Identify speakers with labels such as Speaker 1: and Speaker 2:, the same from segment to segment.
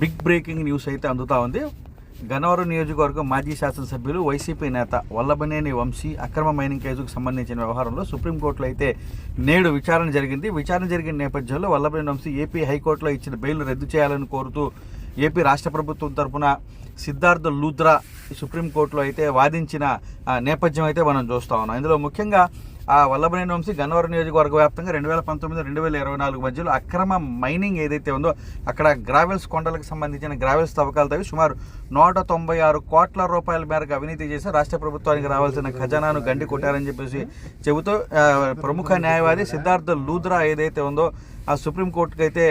Speaker 1: Big breaking news అయితే అందుతూ ఉంది. గన్నవరం నియోజకవర్గం మాజీ శాసనసభ్యులు వైసీపీ నేత వల్లభనేని వంశీ అక్రమ మైనింగ్ కేసుకు సంబంధించిన వ్యవహారంలో సుప్రీంకోర్టులో అయితే నేడు విచారణ జరిగింది. విచారణ జరిగిన నేపథ్యంలో వల్లభనేని వంశీ ఏపీ హైకోర్టులో ఇచ్చిన బెయిల్ రద్దు చేయాలని కోరుతూ ఏపీ రాష్ట్ర ప్రభుత్వం తరఫున సిద్ధార్థ లూద్రా సుప్రీంకోర్టులో అయితే వాదించిన ఆ, నేపథ్యం అయితే మనం చూస్తా ఉన్నాం. ఇందులో ముఖ్యంగా ఆ వల్లభనేని వంశీ గన్నవరం నియోజకవర్గ వ్యాప్తంగా రెండు వేల పంతొమ్మిది రెండు వేల ఇరవై నాలుగు మధ్యలో అక్రమ మైనింగ్ ఏదైతే ఉందో అక్కడ గ్రావెల్స్ కొండలకు సంబంధించిన గ్రావెల్స్ తవ్వకాలు తవ్వి సుమారు నూట తొంభై ఆరు కోట్ల రూపాయల మేరకు అవినీతి చేసి రాష్ట్ర ప్రభుత్వానికి రావాల్సిన ఖజానాను గండి కొట్టారని చెప్పేసి చెబుతూ ప్రముఖ న్యాయవాది సిద్ధార్థ లూద్రా ఏదైతే ఉందో ఆ సుప్రీంకోర్టుకి అయితే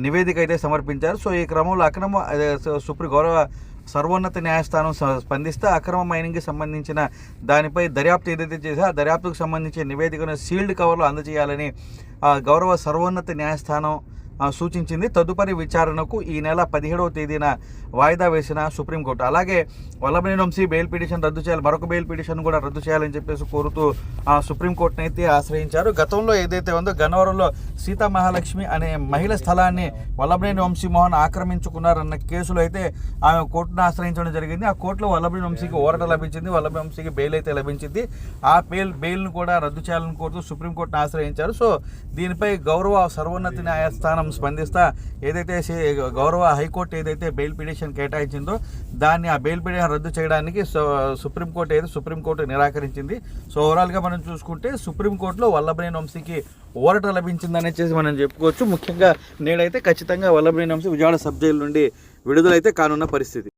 Speaker 1: నివేదిక అయితే సమర్పించారు. సో ఈ క్రమంలో అక్రమ సు- సుప్రీం గౌరవ సర్వోన్నత న్యాయస్థానం స్పందిస్తే అక్రమ మైనింగ్కి సంబంధించిన దానిపై దర్యాప్తు ఏదైతే చేసే ఆ దర్యాప్తుకు సంబంధించిన నివేదికను సీల్డ్ కవర్లో అందజేయాలని గౌరవ సర్వోన్నత న్యాయస్థానం సూచించింది. తదుపరి విచారణకు ఈ నెల పదిహేడవ తేదీన వాయిదా వేసిన సుప్రీంకోర్టు. అలాగే వల్లభనేని వంశీ బెయిల్ పిటిషన్ రద్దు చేయాలి మరొక బెయిల్ పిటిషన్ కూడా రద్దు చేయాలని చెప్పేసి కోరుతూ ఆ, సుప్రీంకోర్టును అయితే ఆశ్రయించారు. గతంలో ఏదైతే ఉందో గన్నవరంలో సీతా మహాలక్ష్మి అనే మహిళ స్థలాన్ని వల్లభనేని వంశీమోహన్ ఆక్రమించుకున్నారన్న కేసులో అయితే ఆమె కోర్టును ఆశ్రయించడం జరిగింది. ఆ కోర్టులో వల్లభనేని వంశీకి ఓరట లభించింది వల్లభనేని వంశీకి బెయిల్ అయితే లభించింది. ఆ బెయిల్ బెయిల్ను కూడా రద్దు చేయాలని కోరుతూ సుప్రీంకోర్టును ఆశ్రయించారు. సో దీనిపై గౌరవ సర్వోన్నత న్యాయస్థానం స్పందిస్తా ఏదైతే సే- గౌరవ హైకోర్టు ఏదైతే బెయిల్ పిటిషన్ కేటాయించిందో దాన్ని ఆ బెయిల్ పిటిషన్ రద్దు చేయడానికి సో- సుప్రీంకోర్టు ఏదో సుప్రీంకోర్టు నిరాకరించింది. సో ఓవరాల్గా మనం చూసుకుంటే సుప్రీంకోర్టులో వల్లభనేని వంశీకి ఓరట లభించిందని చేసి మనం చెప్పుకోవచ్చు. ముఖ్యంగా నేడైతే ఖచ్చితంగా వల్లభనేని వంశీ విజయవాడ సబ్ జైలు నుండి విడుదలైతే కానున్న పరిస్థితి.